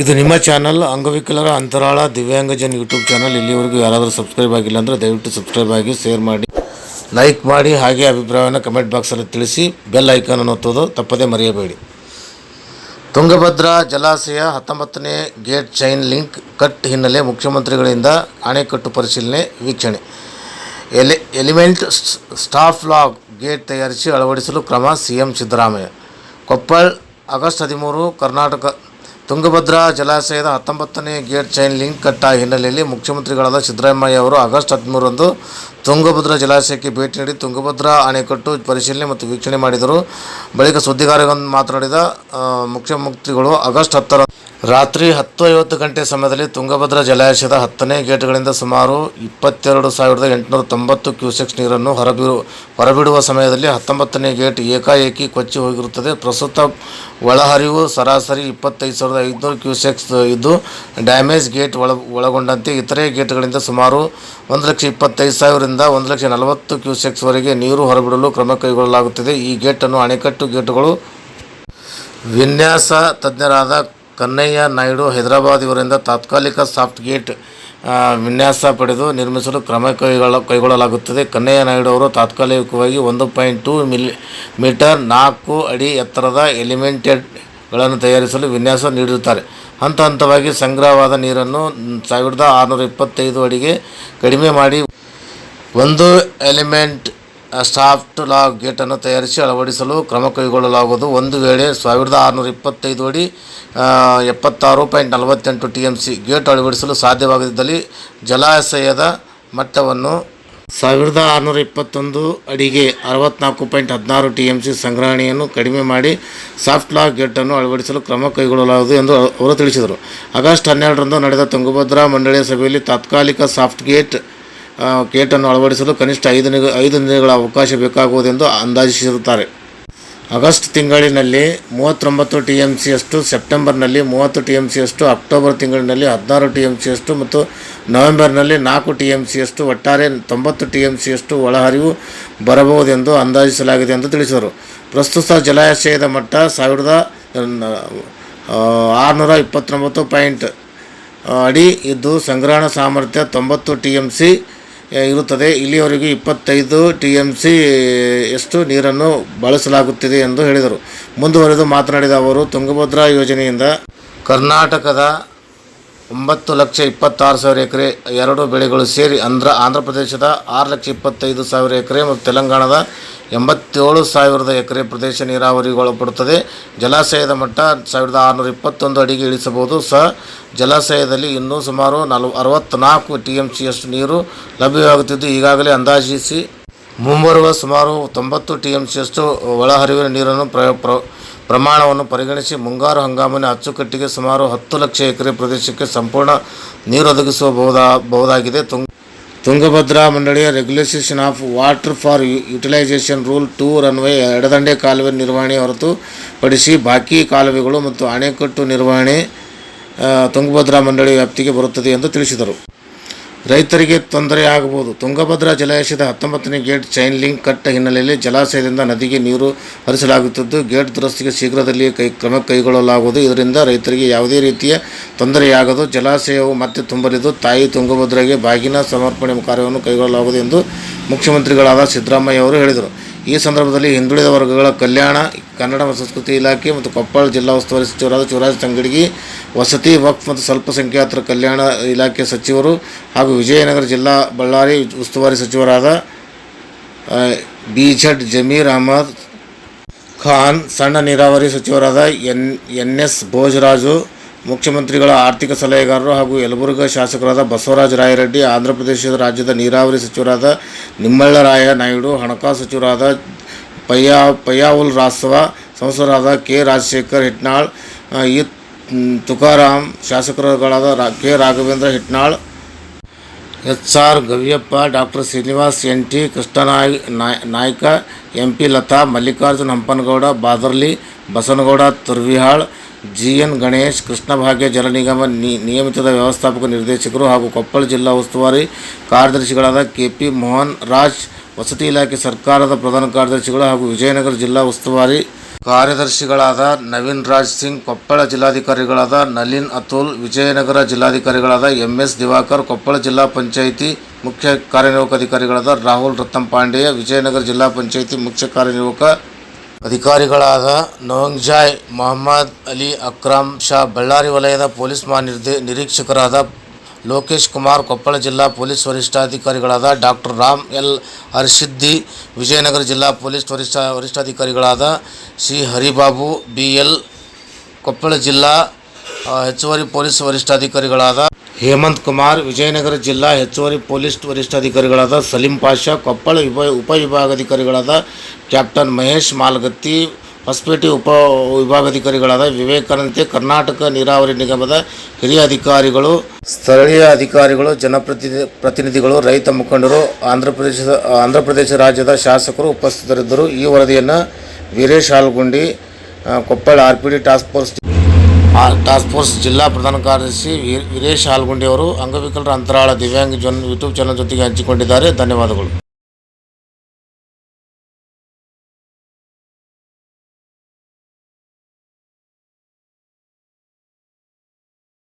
ಇದು ನಿಮ್ಮ ಚಾನಲ್ ಅಂಗವಿಕಲರ ಅಂತರಾಳ ದಿವ್ಯಾಂಗಜನ್ ಯೂಟ್ಯೂಬ್ ಚಾನಲ್ ಇಲ್ಲಿವರೆಗೂ ಯಾರಾದರೂ ಸಬ್ಸ್ಕ್ರೈಬ್ ಆಗಿಲ್ಲ ಅಂದರೆ ದಯವಿಟ್ಟು ಸಬ್ಸ್ಕ್ರೈಬ್ ಆಗಿ ಶೇರ್ ಮಾಡಿ ಲೈಕ್ ಮಾಡಿ, ಹಾಗೆ ಅಭಿಪ್ರಾಯವನ್ನು ಕಮೆಂಟ್ ಬಾಕ್ಸಲ್ಲಿ ತಿಳಿಸಿ ಬೆಲ್ ಐಕಾನ್ ಅನ್ನು ಒತ್ತೋದು ತಪ್ಪದೇ ಮರೆಯಬೇಡಿ. ತುಂಗಭದ್ರಾ ಜಲಾಶಯ ಹತ್ತೊಂಬತ್ತನೇ ಗೇಟ್ ಚೈನ್ ಲಿಂಕ್ ಕಟ್ ಹಿನ್ನೆಲೆ ಮುಖ್ಯಮಂತ್ರಿಗಳಿಂದ ಅಣೆಕಟ್ಟು ಪರಿಶೀಲನೆ, ವೀಕ್ಷಣೆ. ಎಲೆ ಎಲಿಮೆಂಟ್ ಸ್ಟಾಫ್ ಲಾಗ್ ಗೇಟ್ ತಯಾರಿಸಿ ಅಳವಡಿಸಲು ಕ್ರಮ, ಸಿಎಂ ಸಿದ್ದರಾಮಯ್ಯ. ಕೊಪ್ಪಳ, ಆಗಸ್ಟ್ ಹದಿಮೂರು, ಕರ್ನಾಟಕ ತುಂಗಭದ್ರಾ ಜಲಾಶಯದ ಹತ್ತೊಂಬತ್ತನೇ ಗೇಟ್ ಚೈನ್ ಲಿಂಕ್ ಕಟ್ಟ ಹಿನ್ನೆಲೆಯಲ್ಲಿ ಮುಖ್ಯಮಂತ್ರಿಗಳಾದ ಸಿದ್ದರಾಮಯ್ಯ ಅವರು ಆಗಸ್ಟ್ ಹದಿಮೂರರಂದು ತುಂಗಭದ್ರಾ ಜಲಾಶಯಕ್ಕೆ ಭೇಟಿ ನೀಡಿ ತುಂಗಭದ್ರಾ ಅಣೆಕಟ್ಟು ಪರಿಶೀಲನೆ ಮತ್ತು ವೀಕ್ಷಣೆ ಮಾಡಿದರು. ಬಳಿಕ ಸುದ್ದಿಗಾರರೊಂದು ಮಾತನಾಡಿದ ಮುಖ್ಯಮಂತ್ರಿಗಳು ಆಗಸ್ಟ್ ಹತ್ತರ ರಾತ್ರಿ ಹತ್ತು ಐವತ್ತು ಗಂಟೆ ಸಮಯದಲ್ಲಿ ತುಂಗಭದ್ರಾ ಜಲಾಶಯದ ಹತ್ತನೇ ಗೇಟ್ಗಳಿಂದ ಸುಮಾರು ಇಪ್ಪತ್ತೆರಡು ಸಾವಿರದ ಎಂಟುನೂರ ತೊಂಬತ್ತು ಕ್ಯೂಸೆಕ್ಸ್ ನೀರನ್ನು ಹೊರಬಿಡು ಹೊರಬಿಡುವ ಸಮಯದಲ್ಲಿ ಹತ್ತೊಂಬತ್ತನೇ ಗೇಟ್ ಏಕಾಏಕಿ ಕೊಚ್ಚಿ ಹೋಗಿರುತ್ತದೆ. ಪ್ರಸ್ತುತ ಒಳಹರಿವು ಸರಾಸರಿ ಇಪ್ಪತ್ತೈದು ಸಾವಿರದ ಐದುನೂರು ಕ್ಯೂಸೆಕ್ಸ್ ಇದ್ದು ಡ್ಯಾಮೇಜ್ ಗೇಟ್ ಒಳ, ಒಳಗೊಂಡಂತೆ ಇತರೆ ಗೇಟ್ಗಳಿಂದ ಸುಮಾರು ಒಂದು ಲಕ್ಷ ಇಪ್ಪತ್ತೈದು ಸಾವಿರದಿಂದ ಒಂದು ಲಕ್ಷ ನಲವತ್ತು ಕ್ಯೂಸೆಕ್ಸ್ವರೆಗೆ ನೀರು ಹೊರಬಿಡಲು ಕ್ರಮ ಕೈಗೊಳ್ಳಲಾಗುತ್ತಿದೆ. ಈ ಗೇಟನ್ನು ಅಣೆಕಟ್ಟು ಗೇಟುಗಳು. ವಿನ್ಯಾಸ ತಜ್ಞರಾದ ಕನ್ನಯ್ಯ ನಾಯ್ಡು ಹೈದರಾಬಾದ್ ಇವರಿಂದ ತಾತ್ಕಾಲಿಕ ಸಾಫ್ಟ್ ಗೇಟ್ ವಿನ್ಯಾಸ ಪಡೆದು ನಿರ್ಮಿಸಲು ಕ್ರಮ ಕೈಗೊಳ್ಳ, ಕೈಗೊಳ್ಳಲಾಗುತ್ತದೆ. ಕನ್ನಯ್ಯ ನಾಯ್ಡು ಅವರು ತಾತ್ಕಾಲಿಕವಾಗಿ ಒಂದು ಪಾಯಿಂಟ್ ಟೂ ಮಿಲಿ, ಮೀಟರ್ ನಾಲ್ಕು ಅಡಿ ಎತ್ತರದ ಎಲಿಮೆಂಟೆಡ್ಗಳನ್ನು ತಯಾರಿಸಲು ವಿನ್ಯಾಸ ನೀಡಿರುತ್ತಾರೆ. ಹಂತ ಹಂತವಾಗಿ ಸಂಗ್ರಹವಾದ ನೀರನ್ನು ಸಾವಿರದ ಆರುನೂರ ಇಪ್ಪತ್ತೈದು ಅಡಿಗೆ ಕಡಿಮೆ ಮಾಡಿ ಒಂದು ಎಲಿಮೆಂಟ್ ಸಾಫ್ಟ್ ಲಾಕ್ ಗೇಟನ್ನು ತಯಾರಿಸಿ ಅಳವಡಿಸಲು ಕ್ರಮ ಕೈಗೊಳ್ಳಲಾಗುವುದು. ಒಂದು ವೇಳೆ ಸಾವಿರದ ಆರುನೂರ ಇಪ್ಪತ್ತೈದು ಅಡಿ ಎಪ್ಪತ್ತಾರು ಪಾಯಿಂಟ್ ನಲವತ್ತೆಂಟು ಟಿ ಎಂ ಸಿ ಗೇಟ್ ಅಳವಡಿಸಲು ಸಾಧ್ಯವಾಗದಿದ್ದಲ್ಲಿ ಜಲಾಶಯದ ಮಟ್ಟವನ್ನು ಸಾವಿರದ ಆರುನೂರ ಇಪ್ಪತ್ತೊಂದು ಅಡಿಗೆ ಅರವತ್ನಾಲ್ಕು ಪಾಯಿಂಟ್ ಹದಿನಾರು ಟಿ ಎಂ ಸಿ ಸಂಗ್ರಹಣೆಯನ್ನು ಕಡಿಮೆ ಮಾಡಿ ಸಾಫ್ಟ್ ಲಾಕ್ ಗೇಟನ್ನು ಅಳವಡಿಸಲು ಕ್ರಮ ಕೈಗೊಳ್ಳಲಾಗುವುದು ಎಂದು ಅವರು ತಿಳಿಸಿದರು. ಆಗಸ್ಟ್ ಹನ್ನೆರಡರಂದು ನಡೆದ ತುಂಗಭದ್ರಾ ಮಂಡಳಿಯ ಸಭೆಯಲ್ಲಿ ತಾತ್ಕಾಲಿಕ ಸಾಫ್ಟ್ ಗೇಟ್ ಆ, ಗೇಟನ್ನು ಅಳವಡಿಸಲು ಕನಿಷ್ಠ ಐದು ಐದು ದಿನಗಳ ಅವಕಾಶ ಬೇಕಾಗುವುದೆಂದು ಅಂದಾಜಿಸಿರುತ್ತಾರೆ. ಆಗಸ್ಟ್ ತಿಂಗಳಿನಲ್ಲಿ ಮೂವತ್ತೊಂಬತ್ತು ಟಿ ಎಂ ಸಿಯಷ್ಟು ಸೆಪ್ಟೆಂಬರ್ನಲ್ಲಿ ಮೂವತ್ತು ಟಿ ಎಂ ಸಿಯಷ್ಟು ಅಕ್ಟೋಬರ್ ತಿಂಗಳಿನಲ್ಲಿ ಹದಿನಾರು ಟಿ ಎಂ ಸಿಯಷ್ಟು ಮತ್ತು ನವೆಂಬರ್ನಲ್ಲಿ ನಾಲ್ಕು ಟಿ ಎಂ ಸಿಯಷ್ಟು ಒಟ್ಟಾರೆ ತೊಂಬತ್ತು ಟಿ ಎಂ ಸಿಯಷ್ಟು ಒಳಹರಿವು ಬರಬಹುದೆಂದು ಅಂದಾಜಿಸಲಾಗಿದೆ ಎಂದು ತಿಳಿಸಿದರು. ಪ್ರಸ್ತುತ ಜಲಾಶಯದ ಮಟ್ಟ ಸಾವಿರದ ಆರುನೂರ ಇಪ್ಪತ್ತೊಂಬತ್ತು ಪಾಯಿಂಟ್ ಅಡಿ ಇದ್ದು ಸಂಗ್ರಹಣ ಸಾಮರ್ಥ್ಯ ತೊಂಬತ್ತು ಟಿ ಎಂ ಸಿ ಇರುತ್ತದೆ. ಇಲ್ಲಿಯವರೆಗೆ ಇಪ್ಪತ್ತೈದು ಟಿ ಎಂ ಸಿ ಎಷ್ಟು ನೀರನ್ನು ಬಳಸಲಾಗುತ್ತಿದೆ ಎಂದು ಹೇಳಿದರು. ಮುಂದುವರೆದು ಮಾತನಾಡಿದ ಅವರು, ತುಂಗಭದ್ರಾ ಯೋಜನೆಯಿಂದ ಕರ್ನಾಟಕದ ಒಂಬತ್ತು ಲಕ್ಷ ಇಪ್ಪತ್ತಾರು ಸಾವಿರ ಎಕರೆ, ಎರಡು ಬೆಳೆಗಳು ಸೇರಿ ಅಂದ್ರ ಆಂಧ್ರ ಪ್ರದೇಶದ ಆರು ಲಕ್ಷ ಇಪ್ಪತ್ತೈದು ಸಾವಿರ ಎಕರೆ ಮತ್ತು ತೆಲಂಗಾಣದ ಎಂಬತ್ತೇಳು ಸಾವಿರದ ಎಕರೆ ಪ್ರದೇಶ ನೀರಾವರಿಗೊಳಪಡುತ್ತದೆ. ಜಲಾಶಯದ ಮಟ್ಟ ಸಾವಿರದ ಆರುನೂರ ಇಪ್ಪತ್ತೊಂದು ಅಡಿಗೆ ಇಳಿಸಬಹುದು. ಸಹ ಜಲಾಶಯದಲ್ಲಿ ಇನ್ನೂ ಸುಮಾರು ನಲ್ವ ಅರವತ್ತ್ನಾಲ್ಕು ಟಿ ಎಂ ಸಿಯಷ್ಟು ನೀರು ಲಭ್ಯವಾಗುತ್ತಿದ್ದು, ಈಗಾಗಲೇ ಅಂದಾಜಿಸಿ ಮುಂಬರುವ ಸುಮಾರು ತೊಂಬತ್ತು ಟಿ ಎಂ ಸಿಯಷ್ಟು ಒಳಹರಿವಿನ ನೀರನ್ನು ಪ್ರ ಪ್ರ- ಪ್ರಮಾಣವನ್ನು ಪರಿಗಣಿಸಿ ಮುಂಗಾರು ಹಂಗಾಮಿನ ಅಚ್ಚುಕಟ್ಟಿಗೆ ಸುಮಾರು ಹತ್ತು ಲಕ್ಷ ಎಕರೆ ಪ್ರದೇಶಕ್ಕೆ ಸಂಪೂರ್ಣ ನೀರು ಒದಗಿಸಬಹುದಾಗಿದೆ ಬಹುದಾಗಿದೆ. ತುಂಗ, ತುಂಗಭದ್ರಾ ಮಂಡಳಿಯ regulation of water for utilisation rule two runway ಎಡದಂಡೆ ಕಾಲುವೆ ನಿರ್ವಹಣೆ ಹೊರತುಪಡಿಸಿ ಬಾಕಿ ಕಾಲುವೆಗಳು ಮತ್ತು ಅಣೆಕಟ್ಟು ನಿರ್ವಹಣೆ ತುಂಗಭದ್ರಾ ಮಂಡಳಿ ವ್ಯಾಪ್ತಿಗೆ ಬರುತ್ತದೆ ಎಂದು ತಿಳಿಸಿದರು. ರೈತರಿಗೆ ತೊಂದರೆ ಆಗಬಹುದು. ತುಂಗಭದ್ರಾ ಜಲಾಶಯದ ಹತ್ತೊಂಬತ್ತನೇ ಗೇಟ್ ಚೈನ್ ಲಿಂಕ್ ಕಟ್ಟ ಹಿನ್ನೆಲೆಯಲ್ಲಿ ಜಲಾಶಯದಿಂದ ನದಿಗೆ ನೀರು ಹರಿಸಲಾಗುತ್ತಿದ್ದು, ಗೇಟ್ ದುರಸ್ತಿಗೆ ಶೀಘ್ರದಲ್ಲಿಯೇ ಕೈ, ಕ್ರಮ ಕೈಗೊಳ್ಳಲಾಗುವುದು. ಇದರಿಂದ ರೈತರಿಗೆ ಯಾವುದೇ ರೀತಿಯ ತೊಂದರೆಯಾಗದು. ಜಲಾಶಯವು ಮತ್ತೆ ತುಂಬಲಿದ್ದು, ತಾಯಿ ತುಂಗಭದ್ರಾಗೆ ಬಾಗಿನ ಸಮರ್ಪಣೆ ಕಾರ್ಯವನ್ನು ಕೈಗೊಳ್ಳಲಾಗುವುದು ಎಂದು ಮುಖ್ಯಮಂತ್ರಿಗಳಾದ ಸಿದ್ದರಾಮಯ್ಯ ಅವರು ಹೇಳಿದರು. ಈ ಸಂದರ್ಭದಲ್ಲಿ ಹಿಂದುಳಿದ ವರ್ಗಗಳ ಕಲ್ಯಾಣ, ಕನ್ನಡ ಮತ್ತು ಸಂಸ್ಕೃತಿ ಇಲಾಖೆ ಮತ್ತು ಕೊಪ್ಪಳ ಜಿಲ್ಲಾ ಉಸ್ತುವಾರಿ ಸಚಿವರಾದ ಶಿವರಾಜ್ ತಂಗಡಿಗಿ, ವಸತಿ, ವಕ್ಫ್ ಮತ್ತು ಸ್ವಲ್ಪಸಂಖ್ಯಾತರ ಕಲ್ಯಾಣ ಇಲಾಖೆ ಸಚಿವರು ಹಾಗೂ ವಿಜಯನಗರ ಜಿಲ್ಲಾ ಬಳ್ಳಾರಿ ಉಸ್ತುವಾರಿ ಸಚಿವರಾದ ಬಿ ಝಡ್ ಜಮೀರ್ ಅಹಮದ್ ಖಾನ್, ಸಣ್ಣ ನೀರಾವರಿ ಸಚಿವರಾದ ಎನ್ ಎನ್ ಎಸ್ ಭೋಜರಾಜು ಮುಖ್ಯಮಂತ್ರಿಗಳ ಆರ್ಥಿಕ ಸಲಹೆಗಾರರು ಹಾಗೂ ಯಲಬುರ್ಗ ಶಾಸಕರಾದ ಬಸವರಾಜ ರಾಯರೆಡ್ಡಿ ಆಂಧ್ರಪ್ರದೇಶದ ರಾಜ್ಯದ ನೀರಾವರಿ ಸಚಿವರಾದ ನಿಮ್ಮಳ್ಳರಾಯ ನಾಯ್ಡು ಹಣಕಾಸು ಸಚಿವರಾದ ಪಯ್ಯಾ, ಪಯ್ಯಾವುಲ್ ರಾಸವ, ಸಂಸದರಾದ ಕೆ ರಾಜಶೇಖರ್ ಹಿಟ್ನಾಳ್ ಇ ತುಕಾರಾಮ್, ಶಾಸಕರುಗಳಾದ ರಾ, K Raghavendra Hitnal, H R Gaviyappa, doctor Srinivas N T ಕೃಷ್ಣನಾಯ್, ನಾಯ್, Naik, M P Latha, Mallikarjun Hampanagouda, Badarli, Basanagouda, Turvihal G N Ganesh, Krishna Bhagya Jala Nigam ನಿಯಮಿತದ ವ್ಯವಸ್ಥಾಪಕ ನಿರ್ದೇಶಕರು ಹಾಗೂ ಕೊಪ್ಪಳ ಜಿಲ್ಲಾ ಉಸ್ತುವಾರಿ ಕಾರ್ಯದರ್ಶಿಗಳಾದ ಕೆ ಪಿ ಮೋಹನ್ ರಾಜ್, ವಸತಿ ಇಲಾಖೆ ಸರ್ಕಾರದ ಪ್ರಧಾನ ಕಾರ್ಯದರ್ಶಿಗಳು ಹಾಗೂ ವಿಜಯನಗರ ಜಿಲ್ಲಾ ಉಸ್ತುವಾರಿ ಕಾರ್ಯದರ್ಶಿಗಳಾದ ನವೀನ್ ರಾಜ್ ಸಿಂಗ್, ಕೊಪ್ಪಳ ಜಿಲ್ಲಾಧಿಕಾರಿಗಳಾದ ನಲಿನ್ ಅತುಲ್, ವಿಜಯನಗರ ಜಿಲ್ಲಾಧಿಕಾರಿಗಳಾದ ಎಂ ಎಸ್ ದಿವಾಕರ್, ಕೊಪ್ಪಳ ಜಿಲ್ಲಾ ಪಂಚಾಯಿತಿ ಮುಖ್ಯ ಕಾರ್ಯನಿರ್ವಾಹಕ ಅಧಿಕಾರಿಗಳಾದ ರಾಹುಲ್ ರತ್ನಂ ಪಾಂಡೆಯ, ವಿಜಯನಗರ ಜಿಲ್ಲಾ ಪಂಚಾಯಿತಿ ಮುಖ್ಯ ಕಾರ್ಯನಿರ್ವಾಹಕ ಅಧಿಕಾರಿಗಳಾದ ನೋಂಗ್ಜಾಯ್, ಮೊಹಮ್ಮದ್ ಅಲಿ ಅಕ್ರಮ್ ಶಾ ಬಳ್ಳಾರಿ ವಲಯದ ಪೊಲೀಸ್ ಮಹಾನಿರ್ದೇ ನಿರೀಕ್ಷಕರಾದ ಲೋಕೇಶ್ ಕುಮಾರ್, ಕೊಪ್ಪಳ ಜಿಲ್ಲಾ ಪೊಲೀಸ್ ವರಿಷ್ಠಾಧಿಕಾರಿಗಳಾದ ಡಾಕ್ಟರ್ ರಾಮ್ ಎಲ್ ಹರ್ಷಿದ್ದಿ, ವಿಜಯನಗರ ಜಿಲ್ಲಾ ಪೊಲೀಸ್ ವರಿಷ್ಠ ವರಿಷ್ಠಾಧಿಕಾರಿಗಳಾದ C Haribabu, B L Koppal ಜಿಲ್ಲಾ ಹೆಚ್ಚುವರಿ ಪೊಲೀಸ್ ವರಿಷ್ಠಾಧಿಕಾರಿಗಳಾದ ಹೇಮಂತ್ ಕುಮಾರ್ ವಿಜಯನಗರ ಜಿಲ್ಲಾ ಹೆಚ್ಚುವರಿ ಪೊಲೀಸ್ ವರಿಷ್ಠಾಧಿಕಾರಿಗಳಾದ ಸಲೀಂ ಪಾಷಾ, ಕೊಪ್ಪಳ ವಿಭ ಉಪವಿಭಾಗಾಧಿಕಾರಿಗಳಾದ ಕ್ಯಾಪ್ಟನ್ ಮಹೇಶ್ ಮಾಲ್ಗತ್ತಿ, ಹೊಸಪೇಟೆ ಉಪ ವಿಭಾಗಾಧಿಕಾರಿಗಳಾದ ವಿವೇಕಾನಂದೆ, ಕರ್ನಾಟಕ ನೀರಾವರಿ ನಿಗಮದ ಹಿರಿಯ ಅಧಿಕಾರಿಗಳು, ಸ್ಥಳೀಯ ಅಧಿಕಾರಿಗಳು, ಜನಪ್ರತಿನಿಧಿ ಪ್ರತಿನಿಧಿಗಳು, ರೈತ ಮುಖಂಡರು ಆಂಧ್ರಪ್ರದೇಶದ ಆಂಧ್ರಪ್ರದೇಶ ಆಂಧ್ರ ಪ್ರದೇಶ ರಾಜ್ಯದ ಶಾಸಕರು ಉಪಸ್ಥಿತರಿದ್ದರು. ಈ ವರದಿಯನ್ನು Veeresh Halgundi Koppal R P D task force ಆ ಟಾಸ್ಕ್ ಫೋರ್ಸ್ ಜಿಲ್ಲಾ ಪ್ರಧಾನ ಕಾರ್ಯದರ್ಶಿ ವೀರ್- ವೀರೇಶ್ ಹಾಲ್ಗುಂಡಿ ಅವರು ಅಂಗವಿಕಲರ ಅಂತರಾಳ ದಿವ್ಯಾಂಗ ಜನ್ ಯೂಟ್ಯೂಬ್ ಚಾನಲ್ ಜೊತೆಗೆ ಹಂಚಿಕೊಂಡಿದ್ದಾರೆ ಧನ್ಯವಾದಗಳು